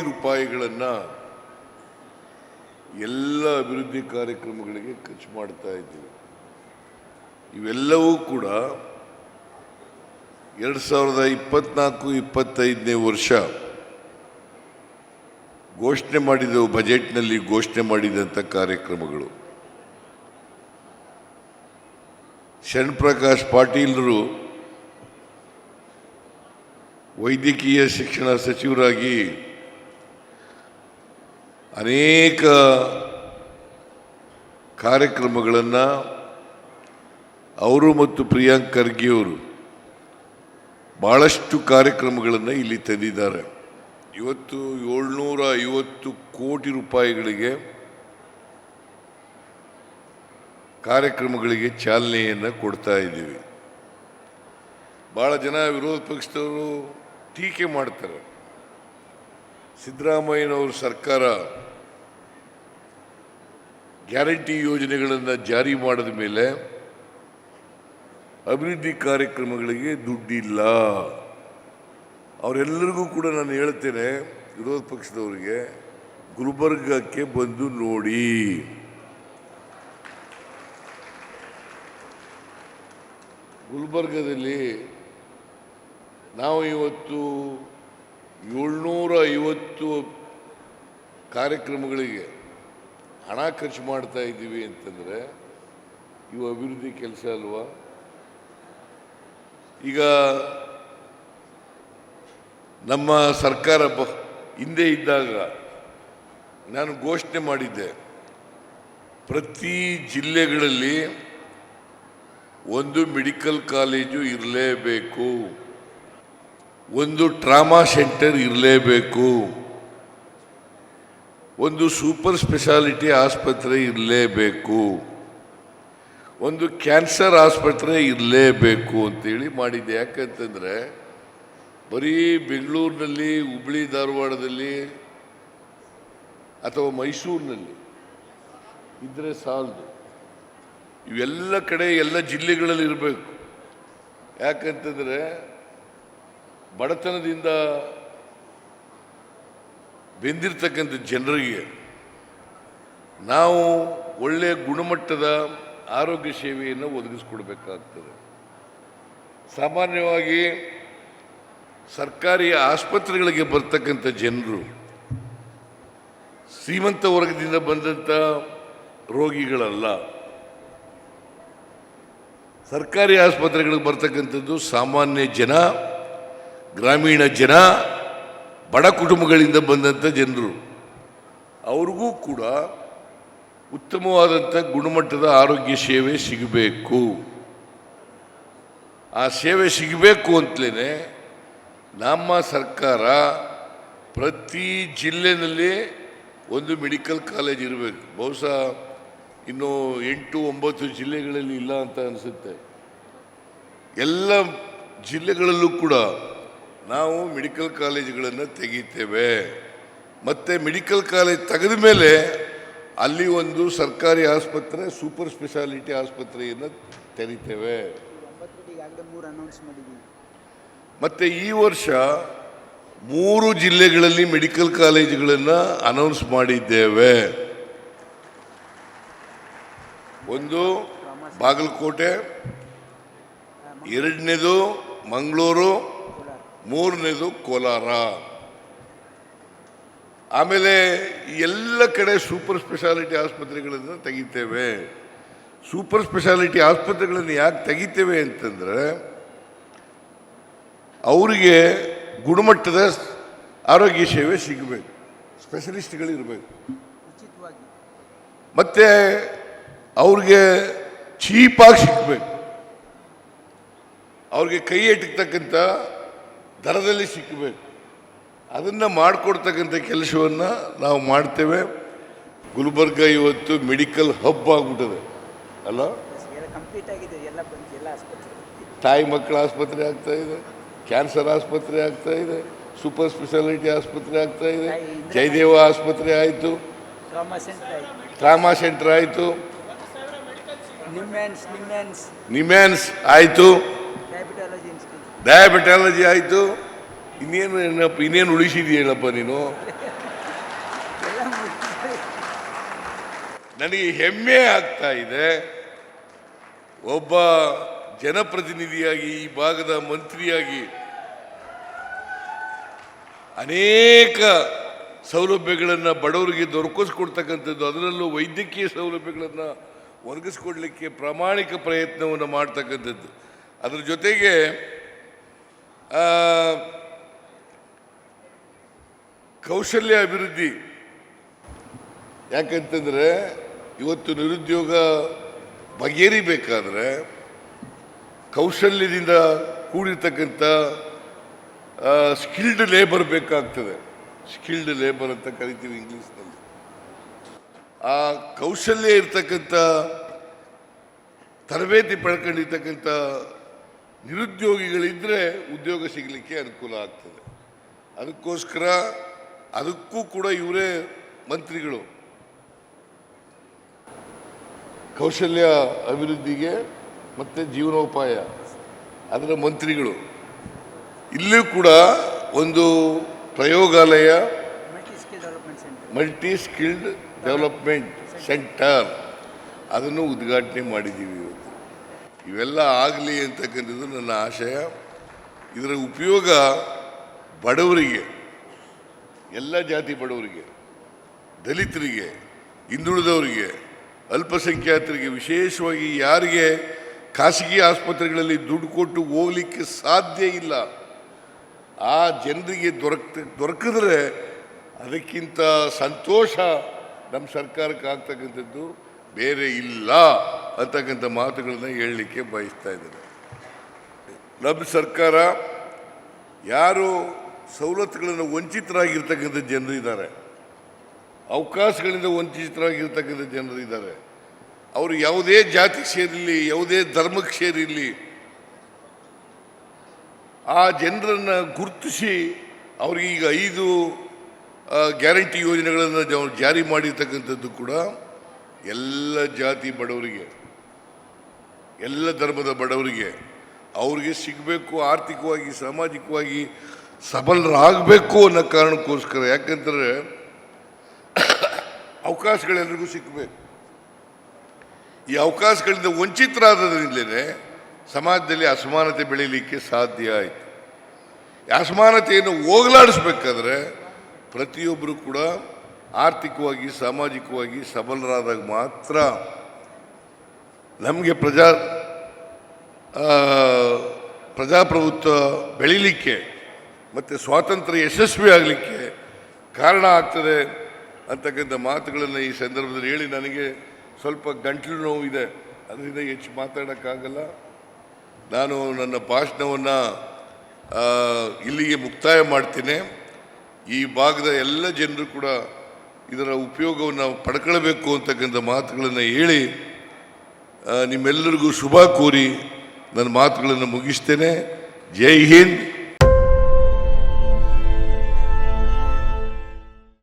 ರೂಪಾಯಿಗಳನ್ನು ಎಲ್ಲ ಅಭಿವೃದ್ಧಿ ಕಾರ್ಯಕ್ರಮಗಳಿಗೆ ಖರ್ಚು ಮಾಡ್ತಾ ಇದ್ದೀವಿ. ಇವೆಲ್ಲವೂ ಕೂಡ ಎರಡು ಸಾವಿರದ ಇಪ್ಪತ್ನಾಲ್ಕು, ಇಪ್ಪತ್ತೈದನೇ ವರ್ಷ ಘೋಷಣೆ ಮಾಡಿದವು, ಬಜೆಟ್ನಲ್ಲಿ ಘೋಷಣೆ ಮಾಡಿದಂಥ ಕಾರ್ಯಕ್ರಮಗಳು. ಶರಣ್ ಪ್ರಕಾಶ್ ಪಾಟೀಲ್ರು ವೈದ್ಯಕೀಯ ಶಿಕ್ಷಣ ಸಚಿವರಾಗಿ ಅನೇಕ ಕಾರ್ಯಕ್ರಮಗಳನ್ನು ಅವರು ಮತ್ತು ಪ್ರಿಯಾಂಕ್ ಖರ್ಗೆಯವರು ಭಾಳಷ್ಟು ಕಾರ್ಯಕ್ರಮಗಳನ್ನು ಇಲ್ಲಿ ತಂದಿದ್ದಾರೆ. ಇವತ್ತು ಏಳ್ನೂರ ಐವತ್ತು ಕೋಟಿ ರೂಪಾಯಿಗಳಿಗೆ ಕಾರ್ಯಕ್ರಮಗಳಿಗೆ ಚಾಲನೆಯನ್ನು ಕೊಡ್ತಾ ಇದ್ದೀವಿ. ಭಾಳ ಜನ ವಿರೋಧ ಪಕ್ಷದವರು ಟೀಕೆ ಮಾಡ್ತಾರೆ. ಸಿದ್ದರಾಮಯ್ಯನವ್ರ ಸರ್ಕಾರ ಗ್ಯಾರಂಟಿ ಯೋಜನೆಗಳನ್ನು ಜಾರಿ ಮಾಡಿದ ಮೇಲೆ ಅಭಿವೃದ್ಧಿ ಕಾರ್ಯಕ್ರಮಗಳಿಗೆ ದುಡ್ಡಿಲ್ಲ. ಅವರೆಲ್ಲರಿಗೂ ಕೂಡ ನಾನು ಹೇಳ್ತೇನೆ, ವಿರೋಧ ಪಕ್ಷದವರಿಗೆ ಗುಲ್ಬರ್ಗಕ್ಕೆ ಬಂದು ನೋಡಿ. ಗುಲ್ಬರ್ಗದಲ್ಲಿ ನಾವು ಇವತ್ತು ಐವತ್ತು ಕಾರ್ಯಕ್ರಮಗಳಿಗೆ ಹಣ ಖರ್ಚು ಮಾಡ್ತಾ ಇದ್ದೀವಿ ಅಂತಂದರೆ ಇವು ಅಭಿವೃದ್ಧಿ ಕೆಲಸ ಅಲ್ವಾ? ಈಗ ನಮ್ಮ ಸರ್ಕಾರ ಬ ಹಿಂದೆ ಇದ್ದಾಗ ನಾನು ಘೋಷಣೆ ಮಾಡಿದ್ದೆ, ಪ್ರತಿ ಜಿಲ್ಲೆಗಳಲ್ಲಿ ಒಂದು ಮೆಡಿಕಲ್ ಕಾಲೇಜು ಇರಲೇಬೇಕು. ಒಂದು ಟ್ರಾಮಾ ಸೆಂಟರ್ ಇರಲೇಬೇಕು. ಒಂದು ಸೂಪರ್ ಸ್ಪೆಷಾಲಿಟಿ ಆಸ್ಪತ್ರೆ ಇರಲೇಬೇಕು. ಒಂದು ಕ್ಯಾನ್ಸರ್ ಆಸ್ಪತ್ರೆ ಇರಲೇಬೇಕು ಅಂತೇಳಿ ಮಾಡಿದ್ದೆ. ಯಾಕಂತಂದರೆ ಬರೀ ಬೆಂಗಳೂರಿನಲ್ಲಿ, ಹುಬ್ಳಿ, ಧಾರವಾಡದಲ್ಲಿ ಅಥವಾ ಮೈಸೂರಿನಲ್ಲಿ ಇದ್ರೆ ಸಾಲದು. ಇವೆಲ್ಲ ಕಡೆ ಎಲ್ಲ ಜಿಲ್ಲೆಗಳಲ್ಲಿ ಇರಬೇಕು. ಯಾಕಂತಂದರೆ ಬಡತನದಿಂದ ಬೆಂದಿರ್ತಕ್ಕಂಥ ಜನರಿಗೆ ನಾವು ಒಳ್ಳೆಯ ಗುಣಮಟ್ಟದ ಆರೋಗ್ಯ ಸೇವೆಯನ್ನು ಒದಗಿಸ್ಕೊಡ್ಬೇಕಾಗ್ತದೆ. ಸಾಮಾನ್ಯವಾಗಿ ಸರ್ಕಾರಿ ಆಸ್ಪತ್ರೆಗಳಿಗೆ ಬರ್ತಕ್ಕಂಥ ಜನರು ಶ್ರೀಮಂತ ವರ್ಗದಿಂದ ಬಂದಂಥ ರೋಗಿಗಳಲ್ಲ. ಸರ್ಕಾರಿ ಆಸ್ಪತ್ರೆಗಳಿಗೆ ಬರ್ತಕ್ಕಂಥದ್ದು ಸಾಮಾನ್ಯ ಜನ. ಗ್ರಾಮೀಣ ಜನ ಬಡ ಕುಟುಂಬಗಳಿಂದ ಬಂದಂಥ ಜನರು. ಅವ್ರಿಗೂ ಕೂಡ ಉತ್ತಮವಾದಂಥ ಗುಣಮಟ್ಟದ ಆರೋಗ್ಯ ಸೇವೆ ಸಿಗಬೇಕು. ಆ ಸೇವೆ ಸಿಗಬೇಕು ಅಂತಲೇ ನಮ್ಮ ಸರ್ಕಾರ ಪ್ರತಿ ಜಿಲ್ಲೆಯಲ್ಲಿ ಒಂದು ಮೆಡಿಕಲ್ ಕಾಲೇಜ್ ಇರಬೇಕು. ಬಹುಶಃ ಇನ್ನು ಎಂಟು ಒಂಬತ್ತು ಜಿಲ್ಲೆಗಳಲ್ಲಿ ಇಲ್ಲ ಅಂತ ಅನಿಸುತ್ತೆ. ಎಲ್ಲ ಜಿಲ್ಲೆಗಳಲ್ಲೂ ಕೂಡ ನಾವು ಮೆಡಿಕಲ್ ಕಾಲೇಜುಗಳನ್ನು ತೆಗಿತೇವೆ. ಮತ್ತು ಮೆಡಿಕಲ್ ಕಾಲೇಜ್ ತೆಗೆದ ಮೇಲೆ ಅಲ್ಲಿ ಒಂದು ಸರ್ಕಾರಿ ಆಸ್ಪತ್ರೆ, ಸೂಪರ್ ಸ್ಪೆಷಾಲಿಟಿ ಆಸ್ಪತ್ರೆಯನ್ನು ತೆರಿತೇವೆ ಮತ್ತು ಈ ವರ್ಷ ಮೂರು ಜಿಲ್ಲೆಗಳಲ್ಲಿ ಮೆಡಿಕಲ್ ಕಾಲೇಜುಗಳನ್ನು ಅನೌನ್ಸ್ ಮಾಡಿದ್ದೇವೆ. ಒಂದು ಬಾಗಲಕೋಟೆ, ಎರಡನೇದು ಮಂಗಳೂರು ಮೂರನೇದು ಕೋಲಾರ. ಆಮೇಲೆ ಎಲ್ಲ ಕಡೆ ಸೂಪರ್ ಸ್ಪೆಷಾಲಿಟಿ ಆಸ್ಪತ್ರೆಗಳನ್ನು ತೆಗಿತೇವೆ. ಸೂಪರ್ ಸ್ಪೆಷಾಲಿಟಿ ಆಸ್ಪತ್ರೆಗಳನ್ನು ಯಾಕೆ ತೆಗಿತೇವೆ ಅಂತಂದರೆ, ಅವರಿಗೆ ಗುಣಮಟ್ಟದ ಆರೋಗ್ಯ ಸೇವೆ ಸಿಗಬೇಕು. ಸ್ಪೆಷಲಿಸ್ಟ್ಗಳಿರಬೇಕು ಮತ್ತು ಅವ್ರಿಗೆ ಚೀಪಾಗಿ ಸಿಗಬೇಕು. ಅವ್ರಿಗೆ ಕೈ ಎಟಕ್ತಕ್ಕಂಥ ದರದಲ್ಲಿ ಸಿಕ್ಕಬೇಕು ಅದನ್ನು ಮಾಡಿಕೊಡ್ತಕ್ಕಂಥ ಕೆಲಸವನ್ನು ನಾವು ಮಾಡ್ತೇವೆ. ಗುಲ್ಬರ್ಗ ಇವತ್ತು ಮೆಡಿಕಲ್ ಹಬ್ ಆಗ್ಬಿಟ್ಟದೆ. ಅಲ್ಲ? ತಾಯಿ ಮಕ್ಕಳ ಆಸ್ಪತ್ರೆ ಆಗ್ತಾ ಇದೆ ಕ್ಯಾನ್ಸರ್ ಆಸ್ಪತ್ರೆ ಆಗ್ತಾ ಇದೆ ಸೂಪರ್ ಸ್ಪೆಷಾಲಿಟಿ ಆಸ್ಪತ್ರೆ ಆಗ್ತಾ ಇದೆ ಜಯದೇವ ಆಸ್ಪತ್ರೆ ಆಯಿತು. ಟ್ರಾಮಾ ಸೆಂಟರ್ ಆಯಿತು. ನಿಮ್ಯಾನ್ಸ್ ಆಯಿತು. ಡಯಾಬಿಟಾಲಜಿ ಆಯಿತು. ಇನ್ನೇನು ಏನಪ್ಪ, ಇನ್ನೇನು ಉಳಿಸಿದೆಯಲ್ಲಪ್ಪ ನೀನು? ನನಗೆ ಹೆಮ್ಮೆ ಆಗ್ತಾ ಇದೆ. ಒಬ್ಬ ಜನಪ್ರತಿನಿಧಿಯಾಗಿ, ಈ ಭಾಗದ ಮಂತ್ರಿಯಾಗಿ ಅನೇಕ ಸೌಲಭ್ಯಗಳನ್ನು ಬಡವರಿಗೆ ದೊರಕಿಸ್ಕೊಡ್ತಕ್ಕಂಥದ್ದು, ಅದರಲ್ಲೂ ವೈದ್ಯಕೀಯ ಸೌಲಭ್ಯಗಳನ್ನು ಒದಗಿಸ್ಕೊಡ್ಲಿಕ್ಕೆ ಪ್ರಾಮಾಣಿಕ ಪ್ರಯತ್ನವನ್ನು ಮಾಡ್ತಕ್ಕಂಥದ್ದು. ಅದರ ಜೊತೆಗೆ ಕೌಶಲ್ಯ ಅಭಿವೃದ್ಧಿ. ಯಾಕಂತಂದರೆ ಇವತ್ತು ನಿರುದ್ಯೋಗ ಬಗೆಹರಿಬೇಕಾದ್ರೆ ಕೌಶಲ್ಯದಿಂದ ಕೂಡಿರ್ತಕ್ಕಂಥ ಸ್ಕಿಲ್ಡ್ ಲೇಬರ್ ಬೇಕಾಗ್ತದೆ. ಸ್ಕಿಲ್ಡ್ ಲೇಬರ್ ಅಂತ ಕರಿತೀವಿ ಇಂಗ್ಲೀಷ್ನಲ್ಲಿ. ಆ ಕೌಶಲ್ಯ ಇರ್ತಕ್ಕಂಥ, ತರಬೇತಿ ಪಡ್ಕೊಂಡಿರ್ತಕ್ಕಂಥ ನಿರುದ್ಯೋಗಿಗಳಿದ್ರೆ ಉದ್ಯೋಗ ಸಿಗಲಿಕ್ಕೆ ಅನುಕೂಲ ಆಗ್ತದೆ. ಅದಕ್ಕೋಸ್ಕರ ಅದಕ್ಕೂ ಕೂಡ ಇವರೇ ಮಂತ್ರಿಗಳು. ಕೌಶಲ್ಯ ಅಭಿವೃದ್ಧಿಗೆ ಮತ್ತು ಜೀವನೋಪಾಯ ಅದರ ಮಂತ್ರಿಗಳು. ಇಲ್ಲೂ ಕೂಡ ಒಂದು ಪ್ರಯೋಗಾಲಯ ಮಲ್ಟಿ ಸ್ಕಿಲ್ಡ್ ಡೆವಲಪ್ಮೆಂಟ್ ಸೆಂಟರ್ ಅದನ್ನು ಉದ್ಘಾಟನೆ ಮಾಡಿದ್ದೀವಿ ಇವತ್ತು. ಇವೆಲ್ಲ ಆಗಲಿ ಅಂತಕ್ಕಂಥದ್ದು ನನ್ನ ಆಶಯ. ಇದರ ಉಪಯೋಗ ಬಡವರಿಗೆ, ಎಲ್ಲ ಜಾತಿ ಬಡವರಿಗೆ, ದಲಿತರಿಗೆ, ಹಿಂದುಳಿದವರಿಗೆ, ಅಲ್ಪಸಂಖ್ಯಾತರಿಗೆ, ವಿಶೇಷವಾಗಿ ಯಾರಿಗೆ ಖಾಸಗಿ ಆಸ್ಪತ್ರೆಗಳಲ್ಲಿ ದುಡ್ಡು ಕೊಟ್ಟು ಹೋಗಲಿಕ್ಕೆ ಸಾಧ್ಯ ಇಲ್ಲ, ಆ ಜನರಿಗೆ ದೊರಕ್ತ, ದೊರಕಿದ್ರೆ ಅದಕ್ಕಿಂತ ಸಂತೋಷ ನಮ್ಮ ಸರ್ಕಾರಕ್ಕೆ ಆಗ್ತಕ್ಕಂಥದ್ದು ಬೇರೆ ಇಲ್ಲ. ಅಂತಕ್ಕಂಥ ಮಾತುಗಳನ್ನ ಹೇಳಲಿಕ್ಕೆ ಬಯಸ್ತಾ ಇದ್ದಾರೆ ನಮ್ಮ ಸರ್ಕಾರ ಯಾರು ಸವಲತ್ತುಗಳನ್ನು ವಂಚಿತರಾಗಿರ್ತಕ್ಕಂಥ ಜನರು ಇದ್ದಾರೆ. ಅವಕಾಶಗಳಿಂದ ವಂಚಿತರಾಗಿರ್ತಕ್ಕಂಥ ಜನರು ಇದ್ದಾರೆ. ಅವರು ಯಾವುದೇ ಜಾತಿಗೆ ಸೇರಿರಲಿ ಯಾವುದೇ ಧರ್ಮಕ್ಕೆ ಸೇರಿರಲಿ ಆ ಜನರನ್ನು ಗುರುತಿಸಿ ಈಗ ಐದು ಗ್ಯಾರಂಟಿ ಯೋಜನೆಗಳನ್ನು ಜಾರಿ ಮಾಡಿರ್ತಕ್ಕಂಥದ್ದು ಕೂಡ ಎಲ್ಲ ಜಾತಿ ಬಡವರಿಗೆ. ಎಲ್ಲ ಧರ್ಮದ ಬಡವರಿಗೆ ಅವ್ರಿಗೆ ಸಿಗಬೇಕು, ಆರ್ಥಿಕವಾಗಿ, ಸಾಮಾಜಿಕವಾಗಿ ಸಬಲರಾಗಬೇಕು ಅನ್ನೋ ಕಾರಣಕ್ಕೋಸ್ಕರ. ಯಾಕಂದರೆ ಅವಕಾಶಗಳೆಲ್ಲರಿಗೂ ಸಿಗಬೇಕು. ಈ ಅವಕಾಶಗಳಿಂದ ವಂಚಿತರಾದದ್ರಿಂದಲೇ ಸಮಾಜದಲ್ಲಿ ಅಸಮಾನತೆ ಬೆಳೀಲಿಕ್ಕೆ ಸಾಧ್ಯ ಆಯಿತು. ಅಸಮಾನತೆಯನ್ನು ಹೋಗಲಾಡಿಸ್ಬೇಕಾದ್ರೆ ಪ್ರತಿಯೊಬ್ಬರು ಕೂಡ ಆರ್ಥಿಕವಾಗಿ, ಸಾಮಾಜಿಕವಾಗಿ ಸಬಲರಾದಾಗ ಮಾತ್ರ ನಮಗೆ ಪ್ರಜಾ ಪ್ರಜಾಪ್ರಭುತ್ವ ಬೆಳೀಲಿಕ್ಕೆ ಮತ್ತು ಸ್ವಾತಂತ್ರ್ಯ ಯಶಸ್ವಿ ಆಗಲಿಕ್ಕೆ ಕಾರಣ ಆಗ್ತದೆ ಅಂತಕ್ಕಂಥ ಮಾತುಗಳನ್ನು ಈ ಸಂದರ್ಭದಲ್ಲಿ ಹೇಳಿ ನನಗೆ ಸ್ವಲ್ಪ ಗಂಟಲು ನೋವು ಇದೆ. ಅದರಿಂದ ಹೆಚ್ಚು ಮಾತಾಡೋಕ್ಕಾಗಲ್ಲ. ನಾನು ನನ್ನ ಭಾಷಣವನ್ನು ಇಲ್ಲಿಗೆ ಮುಕ್ತಾಯ ಮಾಡ್ತೇನೆ. ಈ ಭಾಗದ ಎಲ್ಲ ಜನರು ಕೂಡ ಇದರ ಉಪಯೋಗವನ್ನು ಪಡ್ಕೊಳ್ಬೇಕು ಅಂತಕ್ಕಂಥ ಮಾತುಗಳನ್ನು ಹೇಳಿ ನಿಮ್ಮೆಲ್ಲರಿಗೂ ಶುಭ ಕೋರಿ ನನ್ನ ಮಾತುಗಳನ್ನು ಮುಗಿಸ್ತೇನೆ. ಜೈ ಹಿಂದ್.